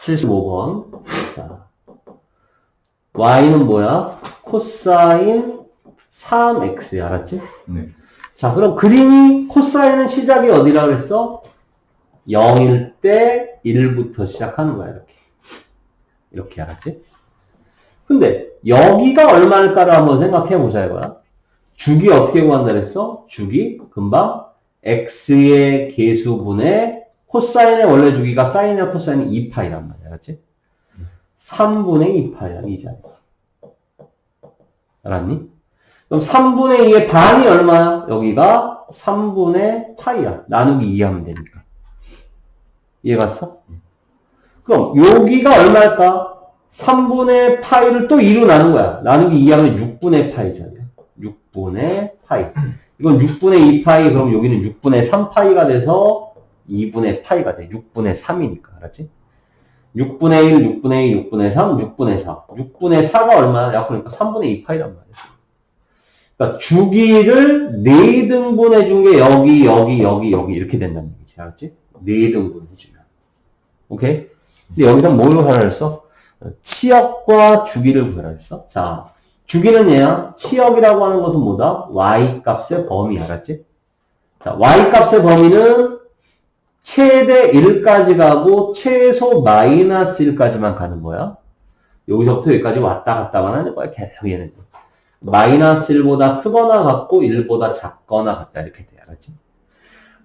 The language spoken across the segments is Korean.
75번. 자. y는 뭐야? 코사인 3x. 알았지? 네. 자, 그럼 그림이 코사인은 시작이 어디라 그랬어? 0일 때 1부터 시작하는 거야, 이렇게. 이렇게 알았지? 근데 여기가 얼마일까를 한번 생각해 보자 이거야. 주기 어떻게 구한다 그랬어? 주기 금방 x의 계수분의 코사인의 원래 주기가 사인이나 코사인이 2파이란 말이야. 알았지? 3분의 2파이야, 이 자리. 알았니? 그럼 3분의 2의 반이 얼마야? 여기가 3분의 파이야. 나누기 2 하면 되니까. 이해 갔어? 그럼 여기가 얼마일까? 3분의 파이를 또 2로 나눈 거야. 나누기 2 하면 6분의 파이잖아. 6분의 파이. 이건 6분의 2파이, 그럼 여기는 6분의 3파이가 돼서 2분의 파이가 돼. 6분의 3이니까. 알았지? 6분의 1, 6분의 2, 6분의 3, 6분의 4. 6분의 4가 얼마야? 약 그러니까 3분의 2 파이란 말이야. 그러니까 주기를 4등분 해 준 게 여기, 여기, 여기, 여기 이렇게 된다는 얘기지. 알았지? 4등분 해 주면. 오케이? 근데 여기서 뭘로 하라 했어? 치역과 주기를 구하라 했어. 자, 주기는 얘야. 치역이라고 하는 것은 뭐다? y 값의 범위 알았지? 자, y 값의 범위는 최대 1까지 가고 최소 마이너스 1까지만 가는 거야. 여기서부터 여기까지 왔다 갔다만 하는 거야. 계속 얘는. 마이너스 1보다 크거나 같고 1보다 작거나 같다 이렇게 돼. 알았지?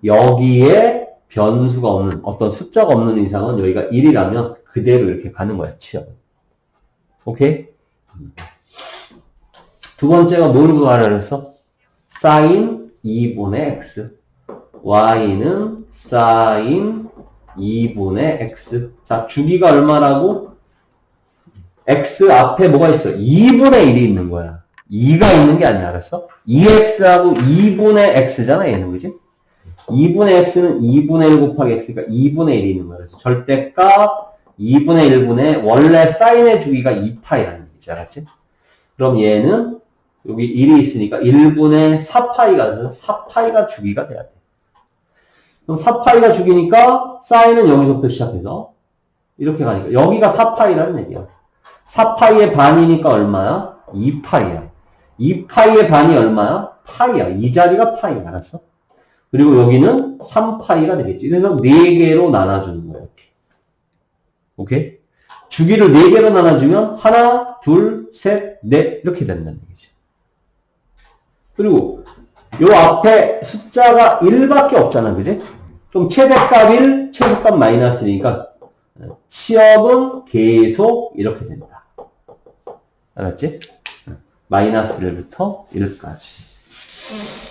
여기에 변수가 없는 어떤 숫자가 없는 이상은 여기가 1이라면 그대로 이렇게 가는 거야. 치역. 오케이? 두 번째가 뭘 구하라 그랬어? 사인 2분의 x. y는 사인 2분의 x. 자, 주기가 얼마라고? x 앞에 뭐가 있어? 2분의 1이 있는 거야. 2가 있는 게 아니야, 알았어? 2x하고 2분의 x잖아, 얘는, 그지? 2분의 x는 2분의 1 곱하기 x니까 2분의 1이 있는 거야. 그래서 절대값 2분의 1분의 원래 사인의 주기가 2파이라는 얘기지, 알았지? 그럼 얘는 여기 1이 있으니까 1분의 4파이가 돼서 4파이가 주기가 돼야 돼. 그럼 4파이가 주기니까 사인은 여기서부터 시작해서 이렇게 가니까 여기가 4파이라는 얘기야. 4파이의 반이니까 얼마야? 2파이야. 2파이의 반이 얼마야? 파이야. 이 자리가 파이야. 알았어? 그리고 여기는 3파이가 되겠지. 그래서 4개로 나눠주는 거야. 이렇게. 오케이? 주기를 4개로 나눠주면 하나, 둘, 셋, 넷 이렇게 된다는 얘기지. 그리고 요 앞에 숫자가 1밖에 없잖아. 그지? 그럼 최대값 1, 최소값 마이너스 1이니까 치역은 계속 이렇게 된다. 알았지? 마이너스 1부터 1까지.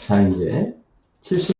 자, 이제 70